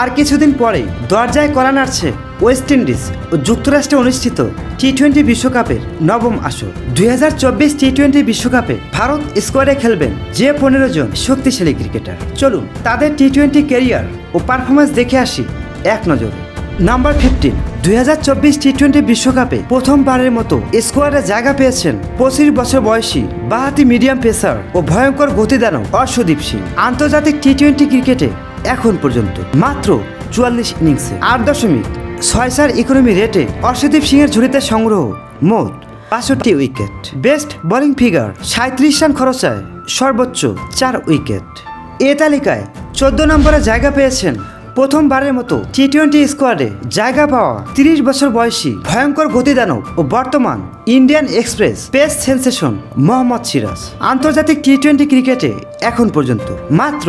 আর কিছুদিন পরেই দরজায় করা নাড়ছে ওয়েস্ট ইন্ডিজ ও যুক্তরাষ্ট্রে অনুষ্ঠিত টি টোয়েন্টি বিশ্বকাপের নবম আসর। দুই হাজার চব্বিশ টি টোয়েন্টি বিশ্বকাপে ভারত স্কোয়াডে খেলবেন যে পনেরো জন শক্তিশালী ক্রিকেটার। চলুন তাদের টি টোয়েন্টি কেরিয়ার ও পারফরমেন্স দেখে আসি এক নজরে। নাম্বার ফিফটিন দুই হাজার চব্বিশ টি টোয়েন্টি বিশ্বকাপে প্রথমবারের মতো স্কোয়াডে জায়গা পেয়েছেন পঁচিশ বছর বয়সী বাহাতি মিডিয়াম পেসার ও ভয়ঙ্কর গতিদানব অর্শদীপ সিং। আন্তর্জাতিক টি টোয়েন্টি ক্রিকেটে এখন পর্যন্ত মাত্র চুয়াল্লিশ ইনিংসে আট দশমিক ছয় চার ইকোনমি রেটে অর্শদীপ সিংয়ের ঝুড়িতে সংগ্রহ মোট বাষট্টি উইকেট। বেস্ট বোলিং ফিগার সাঁত্রিশ রান খরচায় সর্বোচ্চ চার উইকেট। এ তালিকায় চোদ্দ নম্বরে জায়গা পেয়েছেন প্রথমবারের মতো টি টোয়েন্টি স্কোয়াডে জায়গা পাওয়া তিরিশ বছর বয়সী ভয়ঙ্কর গতিদানব ও বর্তমান Indian express pace sensation Mohammad Siraj. আন্তর্জাতিক টি টোয়েন্টি ক্রিকেটে এখন পর্যন্ত মাত্র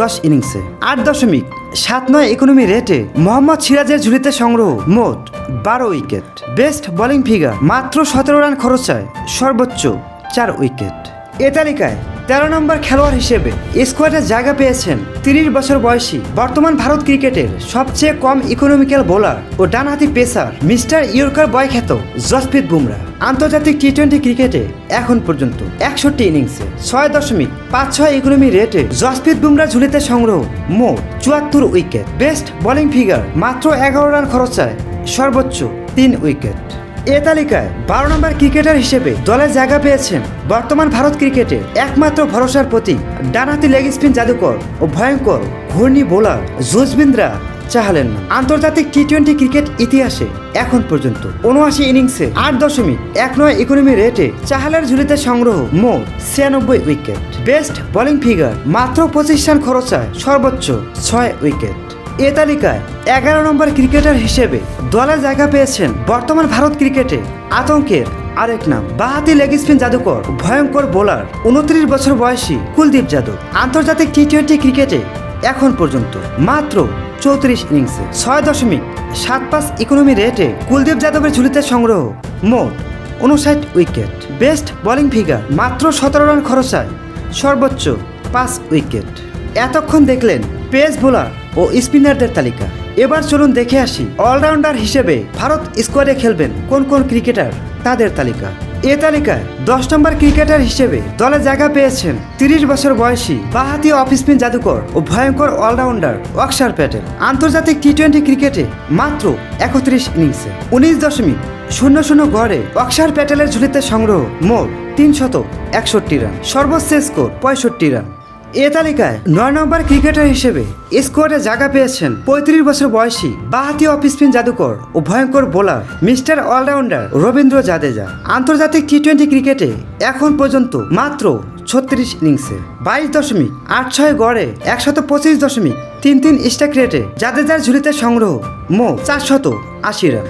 দশ ইনিংসে। আট দশমিক সাত নয় ইকোনমি রেটে মোহাম্মদ সিরাজের ঝুলিতে সংগ্রহ মোট বারো উইকেট। বেস্ট বোলিং ফিগার মাত্র সতেরো রান খরচায় সর্বোচ্চ চার উইকেট। এ তালিকায় তেরো নম্বর খেলোয়াড় হিসেবে স্কোয়াডে জায়গা পেয়েছেন তিরিশ বছর বয়সী বর্তমান ভারত ক্রিকেটের সবচেয়ে কম ইকোনমিক্যাল বোলার ও ডানহাতি পেসার মিস্টার ইয়র্কার বয় খ্যাত জসপ্রীত বুমরা। আন্তর্জাতিক টি টোয়েন্টি ক্রিকেটে এখন পর্যন্ত একষট্টি ইনিংসে ছয় দশমিক পাঁচ ছয় ইকোনমি রেটে জসপ্রীত বুমরা ঝুলিতে সংগ্রহ মোট চুয়াত্তর উইকেট। বেস্ট বোলিং ফিগার মাত্র এগারো রান খরচায় সর্বোচ্চ তিন উইকেট। এ তালিকায় বারো নম্বর ক্রিকেটার হিসেবে দলে জায়গা পেয়েছেন বর্তমান ভারত ক্রিকেটে একমাত্র ভরসার প্রতীক, ডানহাতি লেগ স্পিন জাদুকর ও ভয়ঙ্কর ঘূর্ণি বোলার জুজবিন্দ্রা চাহালেন। আন্তর্জাতিক টি টোয়েন্টি ক্রিকেট ইতিহাসে এখন পর্যন্ত উনআশি ইনিংসে আট দশমিক এক নয় ইকোনমি রেটে চাহালের ঝুলিতে সংগ্রহ মোট ছিয়ানব্বই উইকেট। বেস্ট বোলিং ফিগার মাত্র পঁচিশ রান খরচায় সর্বোচ্চ ছয় উইকেট। এ তালিকায় এগারো নম্বর ক্রিকেটার হিসেবে দলে জায়গা পেয়েছেন বর্তমান ভারত ক্রিকেটে আতঙ্কের আরেক নাম। বাহাতি লেগ স্পিন জাদুকর, ভয়ঙ্কর বোলার উনত্রিশ বছর বয়সী কুলদীপ যাদব। আন্তর্জাতিক টি টোয়েন্টি ক্রিকেটে এখন পর্যন্ত মাত্র চৌত্রিশ ইনিংসে ছয় দশমিক সাত পাঁচ ইকোনমি রেটে কুলদীপ যাদবের ঝুলিতে সংগ্রহ মোট উনষাট উইকেট বেস্ট বোলিং ফিগার মাত্র সতেরো রান খরচায় সর্বোচ্চ পাঁচ উইকেট এতক্ষণ দেখলেন পেস বোলার ও স্পিনারদের তালিকা। এবার চলুন দেখে আসি অলরাউন্ডার হিসেবে ভারত স্কোয়াডে খেলবেন কোন কোন ক্রিকেটার তাদের তালিকা। এ তালিকায় দশ নম্বর ক্রিকেটার হিসেবে দলে জায়গা পেয়েছেন তিরিশ বছর বয়সী বাহাতি অফ স্পিন জাদুকর ও ভয়ঙ্কর অলরাউন্ডার অক্ষার প্যাটেল। আন্তর্জাতিক টি টোয়েন্টি ক্রিকেটে মাত্র একত্রিশ ইনিংসে উনিশ দশমিক শূন্য শূন্য গড়ে অক্ষার প্যাটেলের ঝুলিতে সংগ্রহ মোট তিনশত একষট্টি রান। সর্বোচ্চ স্কোর পঁয়ষট্টি রান। এ তালিকায় নয় নম্বর ক্রিকেটার হিসেবে স্কোয়াডে জায়গা পেয়েছেন পঁয়ত্রিশ বছর বয়সী বাহাতি অফ স্পিন জাদুকর ও ভয়ঙ্কর bowler mister all-rounder Ravindra Jadeja. আন্তর্জাতিক টি টোয়েন্টি ক্রিকেটে এখন পর্যন্ত মাত্র ছত্রিশ ইনিংসে বাইশ দশমিক আট ছয় গড়ে একশত পঁচিশ দশমিক তিন তিন স্ট্রাইক রেটে জাদেজার ঝুলিতে সংগ্রহ মো চারশত আশি রান।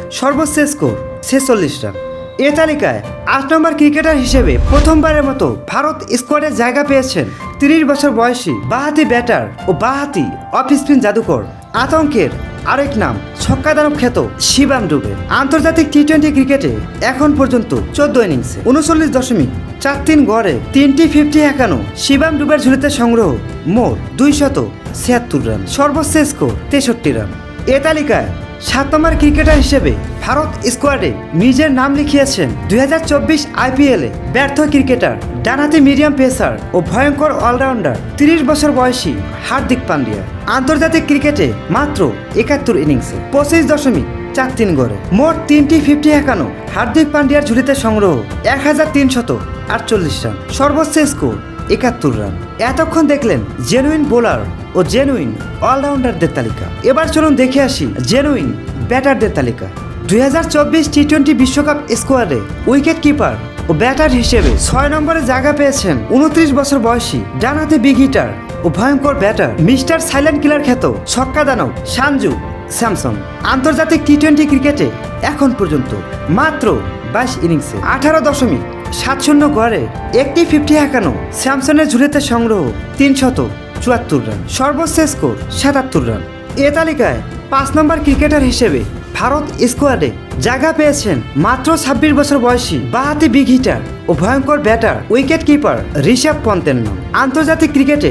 স্কোর ছেচল্লিশ রান। এ তালিকায় আট নম্বর ক্রিকেটার হিসেবে প্রথমবারের মতো ভারত স্কোয়াডে জায়গা পেয়েছেন তিরিশ বছর বয়সী বাহাতি ব্যাটার ও বাহাতি অফ স্পিন জাদুকর। আতঙ্কের আরেক নাম ছক্কা দানব খ্যাত শিবাম ডুবে। আন্তর্জাতিক টি টোয়েন্টি ক্রিকেটে এখন পর্যন্ত চোদ্দ ইনিংসে উনচল্লিশ দশমিক চার তিন গড়ে তিনটি ফিফটি একানো শিবাম ডুবের ঝুলিতে সংগ্রহ মোট দুইশত ছিয়াত্তর রান সর্বোচ্চ স্কোর তেষট্টি রান। এ তালিকায় সাত নম্বর ক্রিকেটার হিসেবে ভারত স্কোয়াডে নিজের নাম লিখিয়েছেন দুই হাজার চব্বিশ আইপিএলে ব্যর্থ ক্রিকেটার ডানহাতি মিডিয়াম পেসার ও ভয়ঙ্কর অলরাউন্ডার তিরিশ বছর বয়সী হার্দিক পান্ডিয়া। আন্তর্জাতিক ক্রিকেটে মাত্র একাত্তর ইনিংসে পঁচিশ দশমিক চার তিন গড়ে মোট তিনটি ফিফটি একানো হার্দিক পান্ডিয়ার ঝুলিতে সংগ্রহ এক হাজার তিনশত আটচল্লিশ রান। সর্বোচ্চ স্কোর একাত্তর রান। এতক্ষণ দেখলেন জেনুইন বোলার ও জেনুইন অলরাউন্ডারদের তালিকা। এবার চলুন দেখে আসি জেনুইন ব্যাটারদের তালিকা। দুই হাজার চব্বিশ টি টোয়েন্টি বিশ্বকাপ স্কোয়াডে উইকেট কিপার ও ব্যাটার হিসেবে ছয় নম্বরে জায়গা পেয়েছেন উনত্রিশ বছর বয়সী ডানহাতে বিগ হিটার ও ভয়ঙ্কর ব্যাটার মিস্টার সাইলেন্ট কিলার খ্যাত ছক্কা দানব সানজু স্যামসন। আন্তর্জাতিক টি টোয়েন্টি ক্রিকেটে এখন পর্যন্ত মাত্র বাইশ ইনিংসে আঠারো দশমিক সাত শূন্য গড়ে একটি ফিফটি একানো স্যামসনের ঝুলিতে সংগ্রহ তিনশত চুয়াত্তর রান। সর্বোচ্চ স্কোর সাতাত্তর রান। এ তালিকায় পাঁচ নম্বর ক্রিকেটার হিসেবে ভারত স্কোয়াডে জায়গা পেয়েছেন মাত্র ছাব্বিশ বছর বয়সী বাহাতি বিগ হিটার ও ভয়ঙ্কর ব্যাটার উইকেট কিপার ঋষভ পন্তের নাম। আন্তর্জাতিক ক্রিকেটে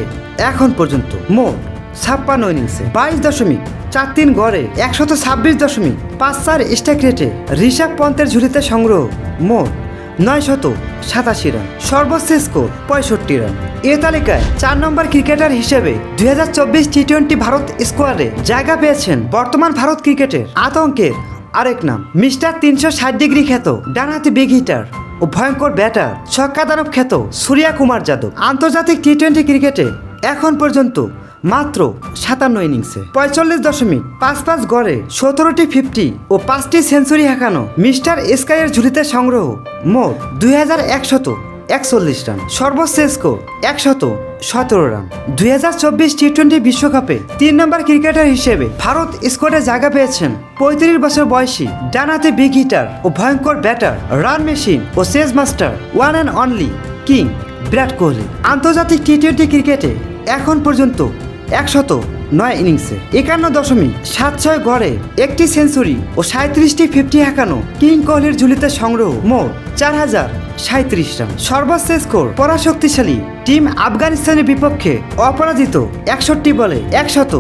এখন পর্যন্ত মোট ছাপ্পান্ন ইনিংসে বাইশ দশমিক চার তিন গড়ে একশত ছাব্বিশ দশমিক পাঁচ চার স্ট্রাইক রেটে ঋষভ পন্থের ঝুলিতে সংগ্রহ মোট নয় শত সাতাশি রান সর্বোচ্চ স্কোর পঁয়ষট্টি রান। এ তালিকায় চার নম্বর ক্রিকেটার হিসেবে দুই হাজার চব্বিশ টি টোয়েন্টি ভারত স্কোয়াডে জায়গা পেয়েছেন বর্তমান ভারত ক্রিকেটের আতঙ্কের আরেক নাম, মিস্টার তিনশো ষাট ডিগ্রি খ্যাত ডানহাতি বিগ হিটার ও ভয়ঙ্কর ব্যাটার ছক্কা দানব খ্যাত সূর্যা কুমার যাদব। আন্তর্জাতিক টি টোয়েন্টি ক্রিকেটে এখন পর্যন্ত মাত্র সাতান্ন ইনিংসে। পঁয়তাল্লিশ দশমিক পাঁচ পাঁচ গড়ে সতেরোটি ফিফটি ও পাঁচটি সেঞ্চুরি হাঁকানো মিস্টার স্কাইয়ের ঝুলিতে সংগ্রহ মোট দুই হাজার একশত একচল্লিশ রান। সর্বোচ্চ স্কোর একশত সতেরো রান। দুই হাজার চব্বিশ টি টোয়েন্টি বিশ্বকাপে তিন নম্বর ক্রিকেটার হিসেবে ভারত স্কোয়াডে জায়গা পেয়েছেন পঁয়ত্রিশ বছর বয়সী ডানাতে বিগ হিটার ও ভয়ঙ্কর batter run machine O chase master one and only king Virat Kohli. আন্তর্জাতিক টি টোয়েন্টি ক্রিকেটে এখন পর্যন্ত একশত নয় ইনিংসে। একান্ন দশমিক সাত ছয় গড়ে একটি সেঞ্চুরি ও সাঁত্রিশটি ফিফটি হাঁকানো কিং কোহলির ঝুলিতে সংগ্রহ মোট চার হাজার সাঁত্রিশ রান। সর্বোচ্চ স্কোর, পরাশক্তিশালী টিম আফগানিস্তানের বিপক্ষে অপরাজিত একষট্টি বলে একশত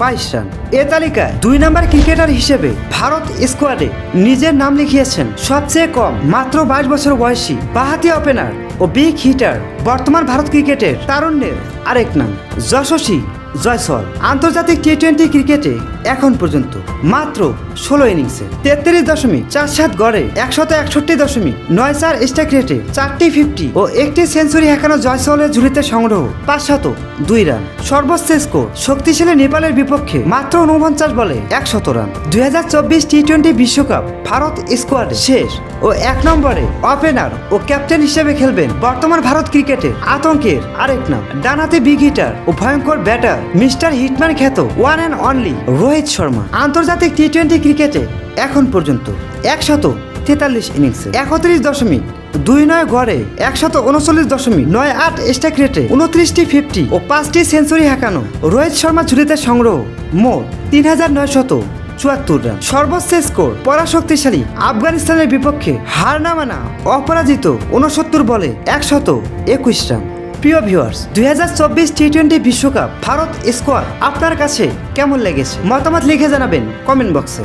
বাইশ রান। এ তালিকায় দুই নম্বর ক্রিকেটার হিসেবে ভারত স্কোয়াডে নিজের নাম লিখিয়েছেন সবচেয়ে কম, মাত্র বাইশ বছর বয়সী বাহাতি ওপেনার ও বিগ হিটার বর্তমান ভারত ক্রিকেটের তারুণ্যের আরেক নাম। যশস্বী জয়সল আন্তর্জাতিক টি টোয়েন্টি ক্রিকেটে এখন পর্যন্ত মাত্র ষোলো ইনিংসে তেত্রিশ দশমিক চার সাত গড়ে একশত একষট্টি দশমিক নয় চার স্ট্রাইক রেটে চারটি ফিফটি ও একটি সেঞ্চুরি হাঁকানো জয়সলের ঝুলিতে সংগ্রহ পাঁচশত দুই রান। সর্বোচ্চ স্কোর শক্তিশালী নেপালের বিপক্ষে মাত্র উনপঞ্চাশ বলে একশত রান। দুই হাজার চব্বিশ টি টোয়েন্টি বিশ্বকাপ ভারত স্কোয়াড শেষ ও এক নম্বরে ওপেনার ও ক্যাপ্টেন হিসেবে খেলবেন বর্তমান ভারত ক্রিকেটে আতঙ্কের আরেক নাম। ডানাতে বিগ হিটার ও ভয়ঙ্কর ব্যাটার মিস্টার হিটম্যান খ্যাত one and only Rohit Sharma. আন্তর্জাতিক টি টোয়েন্টি ক্রিকেটে এখন পর্যন্ত একশত তেতাল্লিশ ইনিংসে একত্রিশ দশমিক দুই নয় গড়ে একশত উনচল্লিশ দশমিক নয় আট স্ট্রাইক রেটে উনত্রিশটি ফিফটি ও পাঁচটি সেঞ্চুরি হাঁকানো রোহিত শর্মা ঝুলিতে সংগ্রহ মোট তিন হাজার নয় শত চুয়াত্তর রান সর্বোচ্চ স্কোর পরাশক্তিশালী আফগানিস্তানের বিপক্ষে হার না মানা অপরাজিত উনসত্তর বলে একশত একুশ রান প্রিয় ভিউয়ার্স, দুই হাজার চব্বিশ টি টোয়েন্টি বিশ্বকাপ ভারত স্কোয়াড আপনার কাছে কেমন লেগেছে? মতামত লিখে জানাবেন কমেন্ট বক্সে